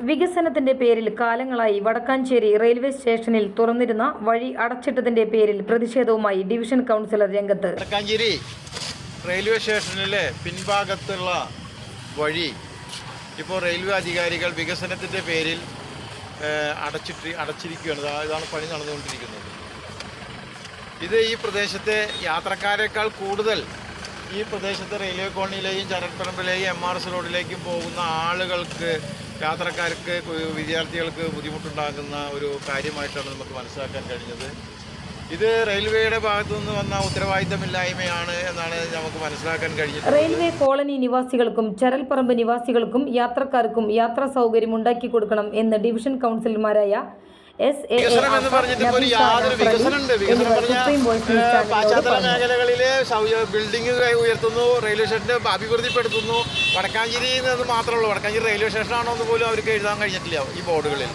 വികസനത്തിന്റെ പേരിൽ കാലങ്ങളായി വടക്കാഞ്ചേരി റെയിൽവേ സ്റ്റേഷനിൽ തുറന്നിരുന്ന വഴി അടച്ചിട്ടതിന്റെ പേരിൽ പ്രതിഷേധവുമായി ഡിവിഷൻ കൗൺസിലർ രംഗത്ത്. വടക്കാഞ്ചേരി റെയിൽവേ സ്റ്റേഷനിലെ പിൻഭാഗത്തുള്ള വഴി ഇപ്പോൾ റെയിൽവേ അധികാരികൾ വികസനത്തിന്റെ പേരിൽ അടച്ചിട്ട് അടച്ചിരിക്കുകയാണ്. ഇതാണ് പണി നടന്നുകൊണ്ടിരിക്കുന്നത്. ഇത് ഈ പ്രദേശത്തെ യാത്രക്കാരെക്കാൾ കൂടുതൽ ഈ പ്രദേശത്തെ റെയിൽവേ കോളനിയിലെയും ചരൽപ്പറമ്പിലെയും എം ആർ എസ് റോഡിലേക്കും പോകുന്ന ആളുകൾക്ക് യാത്രക്കാർക്ക് വിദ്യാർത്ഥികൾക്ക് ബുദ്ധിമുട്ടുണ്ടാകുന്ന ഒരു കാര്യമായിട്ടാണ് നമുക്ക് മനസ്സിലാക്കാൻ കഴിഞ്ഞത്. ഇത് റെയിൽവേയുടെ ഭാഗത്തു നിന്ന് വന്ന ഉത്തരവാദിത്തമില്ലായ്മയാണ് എന്നാണ് നമുക്ക് മനസ്സിലാക്കാൻ കഴിഞ്ഞത്. റെയിൽവേ കോളനി നിവാസികൾക്കും ചരൽപ്പറമ്പ് നിവാസികൾക്കും യാത്രക്കാർക്കും യാത്രാ സൗകര്യം ഉണ്ടാക്കി കൊടുക്കണം എന്ന് ഡിവിഷൻ കൗൺസിലർമാരായ എസ് എ സുപ്രീം പറഞ്ഞു. മേഖലകളിലെ ബിൽഡിംഗ് ഉയർത്തുന്നു റെയിൽവേ സ്റ്റേഷനെ അഭിവൃദ്ധിപ്പെടുത്തുന്നു. വടക്കാഞ്ചേരി എന്ന് മാത്രമേ ഉള്ളൂ. വടക്കാഞ്ചേരി റെയിൽവേ സ്റ്റേഷനാണോ എന്ന് പോലും അവർക്ക് എഴുതാൻ കഴിഞ്ഞിട്ടില്ല ഈ ബോർഡുകളിൽ.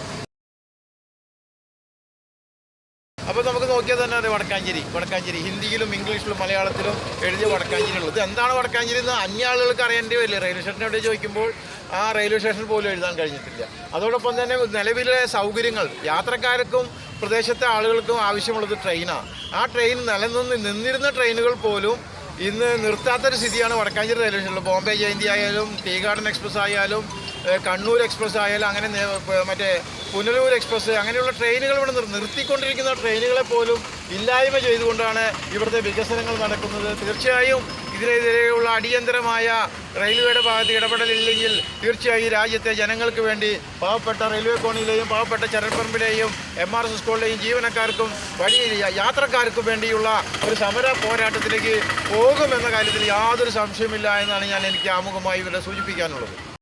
അപ്പോൾ നമുക്ക് നോക്കിയാൽ തന്നെ അറിയാം വടക്കാഞ്ചേരി വടക്കാഞ്ചേരി. ഹിന്ദിയിലും ഇംഗ്ലീഷിലും മലയാളത്തിലും എഴുതിയ വടക്കാഞ്ചേരി ഉള്ളത്. എന്താണ് വടക്കാഞ്ചേരി എന്ന് അന്യ ആളുകൾക്ക് അറിയേണ്ടി വരില്ല. റെയിൽവേ സ്റ്റേഷനോട് ചോദിക്കുമ്പോൾ ആ റെയിൽവേ സ്റ്റേഷൻ പോലും എഴുതാൻ കഴിഞ്ഞിട്ടില്ല. അതോടൊപ്പം തന്നെ നിലവിലെ സൗകര്യങ്ങൾ യാത്രക്കാർക്കും പ്രദേശത്തെ ആളുകൾക്കും ആവശ്യമുള്ളത് ട്രെയിനാണ് ആ. ട്രെയിൻ നിലനിന്ന് നിന്നിരുന്ന ട്രെയിനുകൾ പോലും ഇന്ന് നിർത്താത്തൊരു സ്ഥിതിയാണ് വടക്കാഞ്ചേരി റെയിൽവേ സ്റ്റേഷനിൽ. ബോംബെ ജയന്തി ആയാലും ടീ ഗാർഡൻ എക്സ്പ്രസ് ആയാലും കണ്ണൂർ എക്സ്പ്രസ് ആയാലും അങ്ങനെ മറ്റേ പുനലൂർ എക്സ്പ്രസ് അങ്ങനെയുള്ള ട്രെയിനുകൾ ഇവിടെ നിർ- നിർത്തിക്കൊണ്ടിരിക്കുന്ന ട്രെയിനുകളെ പോലും ഇല്ലായ്മ ചെയ്തുകൊണ്ടാണ് ഇവിടുത്തെ വികസനങ്ങൾ നടക്കുന്നത്. തീർച്ചയായും ഇതിനെതിരെയുള്ള അടിയന്തരമായ റെയിൽവേയുടെ ഭാഗത്ത് ഇടപെടലില്ലെങ്കിൽ തീർച്ചയായും രാജ്യത്തെ ജനങ്ങൾക്ക് വേണ്ടി പാവപ്പെട്ട റെയിൽവേ കോണിയിലെയും പാവപ്പെട്ട ചരൽപ്പറമ്പിലെയും എം ആർ എസ് സ്കൂളിലെയും ജീവനക്കാർക്കും വഴി യാത്രക്കാർക്കും വേണ്ടിയുള്ള ഒരു സമര പോരാട്ടത്തിലേക്ക് പോകുമെന്ന കാര്യത്തിൽ യാതൊരു സംശയമില്ല എന്നാണ് ഞാൻ എനിക്ക് ആമുഖമായി ഇവിടെ സൂചിപ്പിക്കാനുള്ളത്.